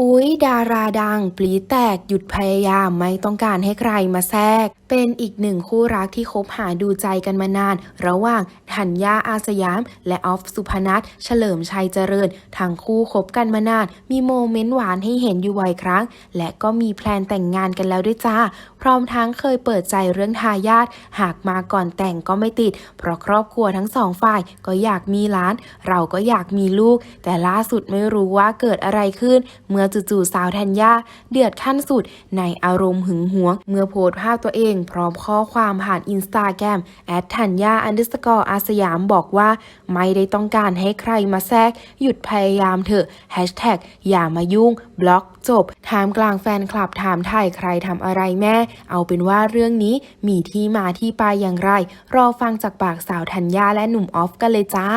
อุ๊ย ดาราดัง ปลีแตกหยุดพยายามไม่ต้องการให้ใครมาแทรก เป็นอีกหนึ่งคู่รักที่คบหาดูใจกันมานาน ระหว่างธัญญาอาสยาม และออฟสุพนัทเฉลิมชัยเจริญ ทั้งคู่คบกันมานาน มีโมเมนต์หวานให้เห็นอยู่บ่อยครั้ง และก็มีแพลนแต่งงานกันแล้วด้วยจ้า พร้อมทั้งเคยเปิดใจเรื่องทายาทหากมาก่อนแต่งก็ไม่ติด เพราะครอบครัวทั้งสองฝ่ายก็อยากมีหล้าน เราก็อยากมีลูก แต่ล่าสุดไม่รู้ว่าเกิดอะไรขึ้นเมื่อจู่ๆสาวธัญญาเดือดขั้นสุดในอารมณ์หึงหวง เมื่อโพสต์ภาพตัวเอง พร้อมข้อความผ่านอินสตาแกรมแอดธัญญาอันด r สกอร์อาสยามบอกว่า ไม่ได้ต้องการให้ใครมาแทรก หยุดพยายามเถอะแฮชแท็กอย่ามายุ่ง บล็อกจบถามกลางแฟนคลับถามถ่ายใครทำอะไรแม่ เอาเป็นว่าเรื่องนี้มีที่มาที่ไปอย่างไร รอฟังจากปากสาวธัญญาและหนุ่มออฟกันเลยจ้า